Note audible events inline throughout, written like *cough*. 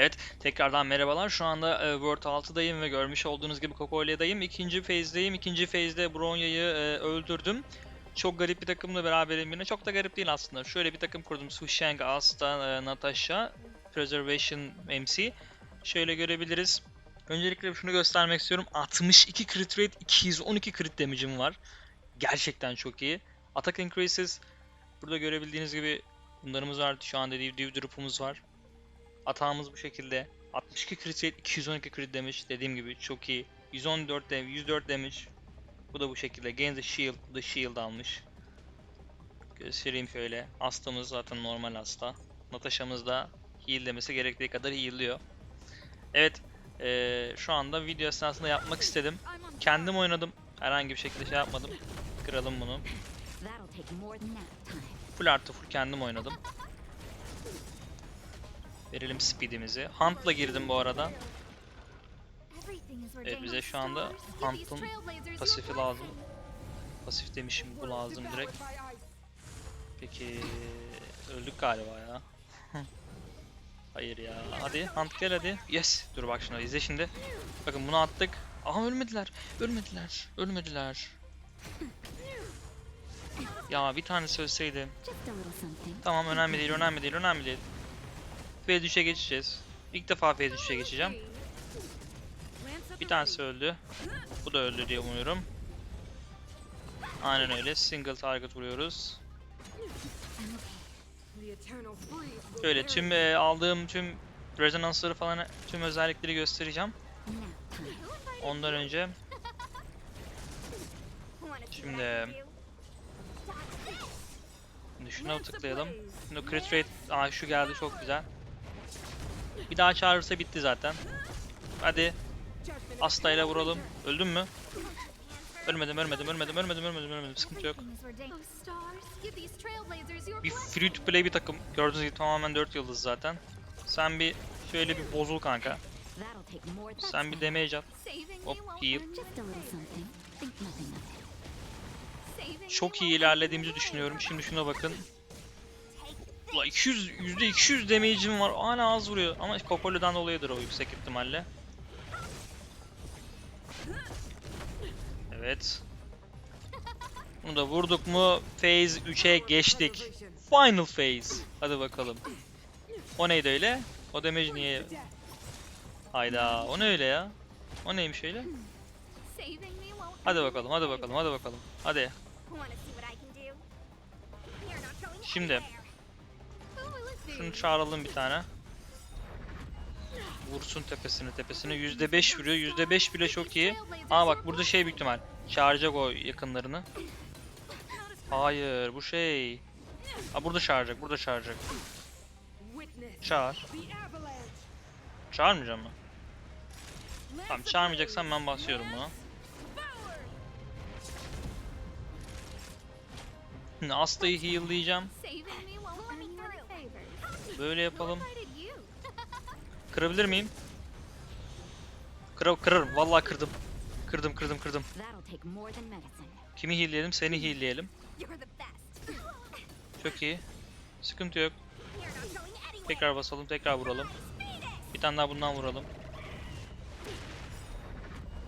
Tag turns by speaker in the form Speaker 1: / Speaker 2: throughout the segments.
Speaker 1: Evet, tekrardan merhabalar. Şu anda e, World 6'dayım ve görmüş olduğunuz gibi Kokole'dayım. İkinci phase'deyim. İkinci phase'de Bronya'yı e, öldürdüm. Çok garip bir takımla beraberim yine. Çok da garip değil aslında. Şöyle bir takım kurdum. Su Shang, Asta, e, Natasha, Preservation MC. Şöyle görebiliriz. Öncelikle şunu göstermek istiyorum. 62 crit rate, 212 crit damage'im var. Gerçekten çok iyi. Attack increases. Burada görebildiğiniz gibi bunlarımız var. Şu anda div, div drop'umuz var. Atağımız bu şekilde. 62 crit rate, 212 crit damage dediğim gibi çok iyi. 114 damage, 104 damage. Bu da bu şekilde. Gain the shield, bu da shield almış. Göstereyim şöyle. Astamız zaten normal hasta. Natasha'mız da heal demesi gerektiği kadar heal'liyor. Evet, eee, şu anda video esnasında yapmak istedim. Kendim oynadım. Herhangi bir şekilde şey yapmadım. Kıralım bunu. Full artı full kendim oynadım. Verelim speedimizi. Hunt'la girdim bu arada.
Speaker 2: Evet bize şu anda Hunt'ın pasifi lazım.
Speaker 1: Pasif demişim bu lazım direkt. Peki öldük galiba ya. *laughs* Hayır ya. Hadi Hunt gel hadi. Yes. Dur bak şuna izle şimdi. Bakın bunu attık. Aha ölmediler. Ölmediler. Ölmediler. Ya bir tane
Speaker 3: something.
Speaker 1: Tamam önemli değil, önemli değil, önemli değil. F3'e geçeceğiz. İlk defa F3'e geçeceğim. Bir tanesi öldü. Bu da öldü diye umuyorum. Aynen öyle. Single target vuruyoruz. Şöyle tüm e, aldığım tüm rezonansları falan tüm özellikleri göstereceğim. Ondan önce Şimdi şimdi şuna tıklayalım. Şimdi crit rate aa şu geldi çok güzel. Bir daha çağırırsa bitti zaten. Hadi Asta ile vuralım. Öldün mü? Ölmedim, ölmedim, ölmedim, ölmedim, ölmedim, ölmedim. Sıkıntı yok. Bir free to play bir takım. Gördüğünüz gibi tamamen 4 yıldız zaten. Sen bir şöyle bir bozul kanka. Sen bir damage at. Hop heal. Çok iyi ilerlediğimizi düşünüyorum. Şimdi şuna bakın. Ula 200 yüzde 200 damage'im var. Hala az vuruyor ama Kokoli'den dolayıdır o yüksek ihtimalle. Evet. Bunu da vurduk mu phase 3'e geçtik. Final phase. Hadi bakalım. O neydi öyle? O damage niye? Hayda. O ne öyle ya? O neymiş öyle? Hadi bakalım, hadi bakalım, hadi bakalım. Hadi. Şimdi. Şunu çağıralım bir tane. Vursun tepesine tepesine. %5 vuruyor. %5 bile çok iyi. Aa bak burada şey büyük ihtimal. Çağıracak o yakınlarını. Hayır bu şey. Aa burada çağıracak. Burada çağıracak. Çağır. Çağırmayacağım mı? Tamam çağırmayacaksan ben basıyorum buna. *laughs* Asta'yı heal'layacağım. Böyle yapalım. *laughs* Kırabilir miyim? Kır kırarım. Vallahi kırdım. Kırdım kırdım kırdım. Kimi heal'leyelim? Seni heal'leyelim. *laughs* Çok iyi. Sıkıntı yok. Tekrar basalım, tekrar vuralım. Bir tane daha bundan vuralım.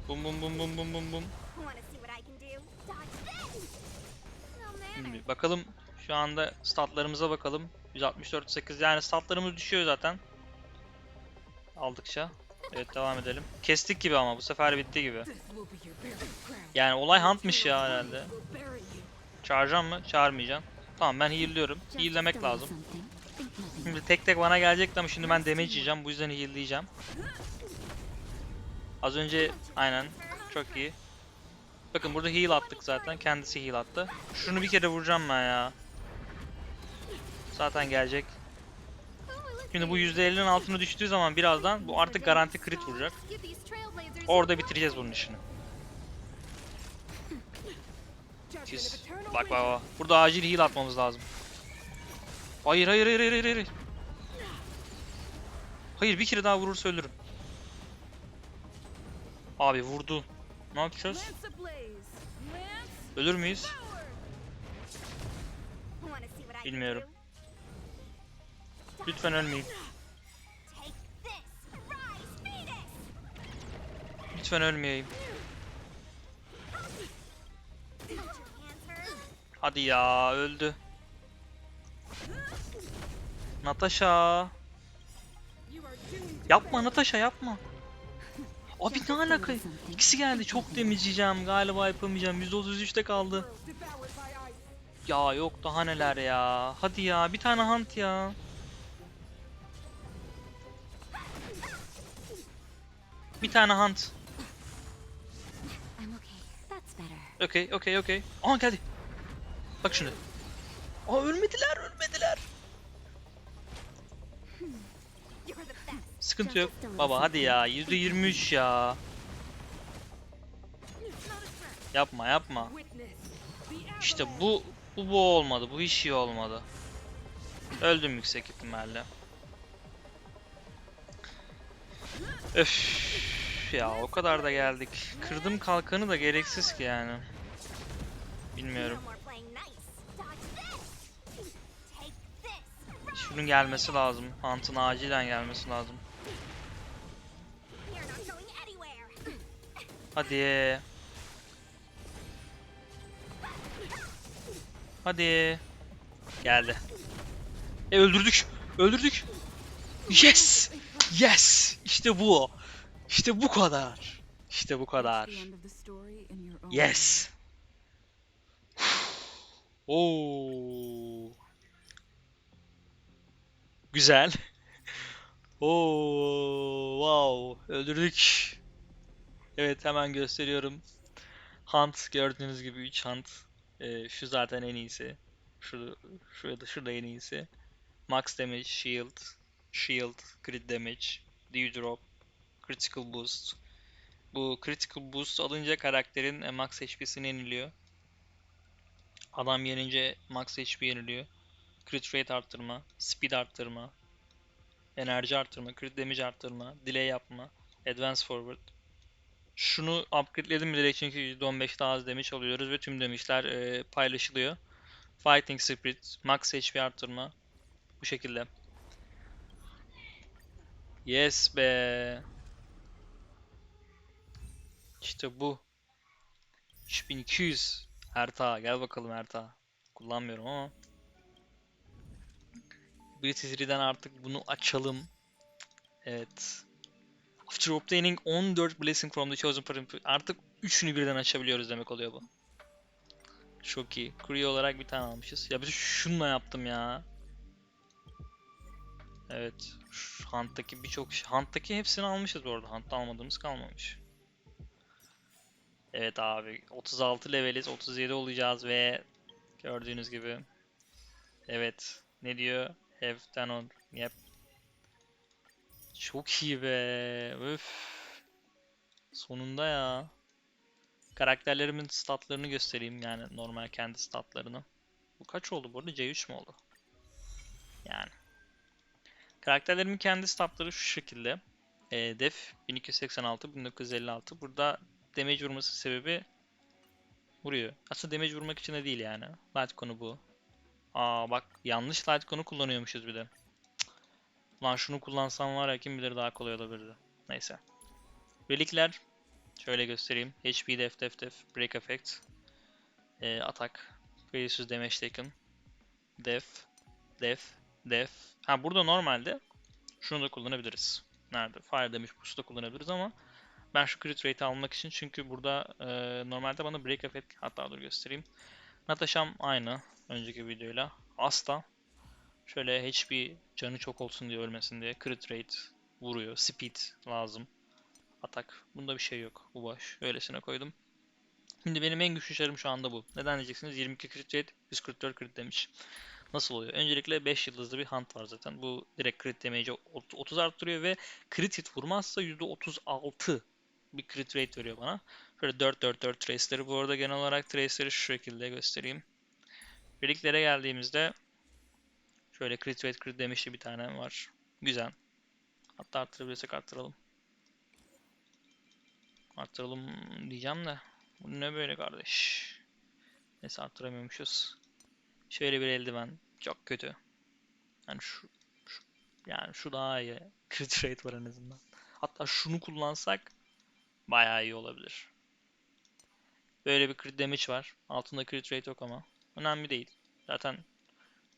Speaker 1: Bum bum bum bum bum bum bum. Şimdi bakalım şu anda statlarımıza bakalım. 164 8 yani statlarımız düşüyor zaten. Aldıkça. Evet devam edelim. Kestik gibi ama bu sefer bitti gibi. Yani olay huntmış ya herhalde. Çağıracağım mı? Çağırmayacağım. Tamam ben heal'liyorum. Heal'lemek lazım. Şimdi tek tek bana gelecekti ama şimdi ben damage yiyeceğim. Bu yüzden heal'leyeceğim. Az önce aynen. Çok iyi. Bakın burada heal attık zaten. Kendisi heal attı. Şunu bir kere vuracağım ben ya. Zaten gelecek. Şimdi bu %50'nin altına düştüğü zaman birazdan bu artık garanti crit vuracak. Orada bitireceğiz bunun işini. Siz bak bak bak. Burada acil heal atmamız lazım. Hayır hayır hayır hayır hayır. Hayır bir kere daha vurursa ölürüm. Abi vurdu. Ne yapacağız? Ölür müyüz? Bilmiyorum. Lütfen ölmeyin. Lütfen ölmeyeyim. Hadi ya öldü. Natasha. Yapma Natasha yapma. Abi ne alaka? İkisi geldi çok demeyeceğim galiba yapamayacağım. %33'te kaldı. Ya yok daha neler ya. Hadi ya bir tane hunt ya. Bir tane hunt. Okey okey okey. Aa geldi. Bak şimdi. Aa ölmediler ölmediler. Sıkıntı yok. Baba hadi ya %23 ya. Yapma yapma. İşte bu bu bu olmadı. Bu hiç iyi olmadı. Öldüm yüksek ihtimalle. Öf ya o kadar da geldik. Kırdım kalkanı da gereksiz ki yani. Bilmiyorum. Şunun gelmesi lazım. Hunt'ın acilen gelmesi lazım. Hadi. Hadi. Geldi. E öldürdük. Öldürdük. Yes. Yes. İşte bu. İşte bu kadar. İşte bu kadar. Yes. Oo. Güzel. Oo, wow. Öldürdük. Evet hemen gösteriyorum. Hunt gördüğünüz gibi 3 hunt. Ee, şu zaten en iyisi. Şu şurada şurada en iyisi. Max damage, shield, shield, crit damage, drop, critical boost. Bu critical boost alınca karakterin e, max HP'sini yeniliyor. Adam yenince max HP yeniliyor. Crit rate arttırma, speed arttırma, enerji arttırma, crit damage arttırma, delay yapma, advance forward. Şunu upgrade'ledim direkt çünkü %15 daha az damage alıyoruz ve tüm damage'ler e, paylaşılıyor. Fighting Spirit, Max HP arttırma. Bu şekilde. Yes be. İşte bu. 3200. Erta gel bakalım Erta. Kullanmıyorum ama. British artık bunu açalım. Evet. After obtaining 14 blessing from the chosen person. Artık üçünü birden açabiliyoruz demek oluyor bu. Çok iyi. Creo olarak bir tane almışız. Ya biz şununla yaptım ya. Evet. Hunt'taki birçok şey. Hunt'taki hepsini almışız bu arada. Hunt'ta almadığımız kalmamış. Evet abi. 36 leveliz. 37 olacağız ve gördüğünüz gibi. Evet. Ne diyor? Have done on. Yep. Çok iyi be. Öf. Sonunda ya. Karakterlerimin statlarını göstereyim yani normal kendi statlarını. Bu kaç oldu bu arada? C3 mü oldu? Yani. Karakterlerimin kendi statları şu şekilde. E, def 1286, 1956. Burada damage vurması sebebi vuruyor. Aslında damage vurmak için de değil yani. Light konu bu. Aa bak yanlış light konu kullanıyormuşuz bir de. Cık. Lan şunu kullansam var ya kim bilir daha kolay olabilirdi. Neyse. Relikler şöyle göstereyim. HP def def def break effect. Ee, atak. Previous damage taken. Def. Def. Def. Ha burada normalde şunu da kullanabiliriz. Nerede? Fire damage boost'u da kullanabiliriz ama ben şu crit rate almak için çünkü burada e, normalde bana break effect hatta dur göstereyim. Natasha'm aynı önceki videoyla. Asta şöyle HP canı çok olsun diye ölmesin diye crit rate vuruyor. Speed lazım. Atak. Bunda bir şey yok. Bu boş. Öylesine koydum. Şimdi benim en güçlü şarım şu anda bu. Neden diyeceksiniz? 22 crit rate, 144 crit demiş. Nasıl oluyor? Öncelikle 5 yıldızlı bir hunt var zaten. Bu direkt crit damage'i 30 arttırıyor ve crit hit vurmazsa %36 bir crit rate veriyor bana. Şöyle 4-4-4 trace'leri. Bu arada genel olarak trace'leri şu şekilde göstereyim. Birliklere geldiğimizde şöyle crit rate, crit damage'li bir tane var. Güzel. Hatta arttırabilirsek arttıralım. Arttıralım diyeceğim de. Bu ne böyle kardeş? Neyse arttıramıyormuşuz. Şöyle bir eldiven. Çok kötü. Yani şu, şu yani şu daha iyi. *laughs* Crit rate var en azından. Hatta şunu kullansak bayağı iyi olabilir. Böyle bir crit damage var. Altında crit rate yok ama. Önemli değil. Zaten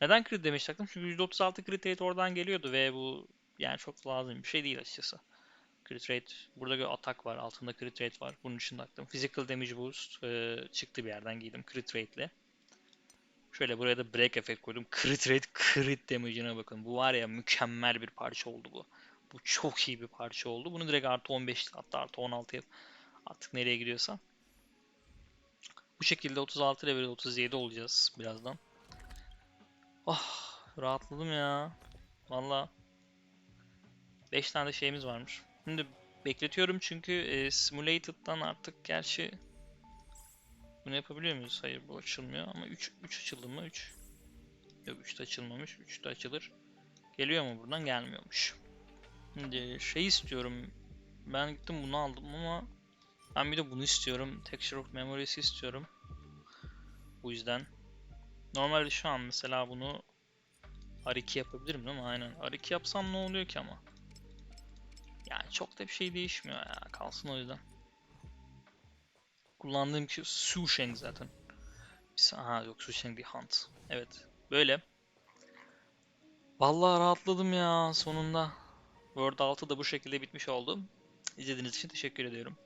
Speaker 1: neden crit damage taktım? Çünkü %36 crit rate oradan geliyordu ve bu yani çok lazım bir şey değil açıkçası. Crit rate, burada bir atak var, altında crit rate var. Bunun için taktım. Physical damage boost e, çıktı bir yerden giydim crit rate ile. Şöyle buraya da break effect koydum. Crit rate, crit damage'ine bakın. Bu var ya mükemmel bir parça oldu bu. Bu çok iyi bir parça oldu. Bunu direkt artı 15 hatta artı 16 yap. Artık nereye gidiyorsa. Bu şekilde 36 level 37 olacağız birazdan. Oh rahatladım ya. Valla. 5 tane de şeyimiz varmış. Şimdi bekletiyorum çünkü e, Simulated'dan artık gerçi bunu yapabiliyor muyuz? Hayır bu açılmıyor ama 3 3 açıldı mı? 3. Yok 3 de açılmamış. 3 de açılır. Geliyor mu buradan? Gelmiyormuş. Şimdi şey istiyorum. Ben gittim bunu aldım ama ben bir de bunu istiyorum. Texture of Memories'i istiyorum. Bu yüzden. Normalde şu an mesela bunu R2 yapabilirim değil mi? Aynen. R2 yapsam ne oluyor ki ama? Yani çok da bir şey değişmiyor ya. Kalsın o yüzden. Kullandığım ki Su Sheng zaten. Aha yok Su Sheng değil Hunt. Evet. Böyle. Vallahi rahatladım ya sonunda. World 6 da bu şekilde bitmiş oldu. İzlediğiniz için teşekkür ediyorum.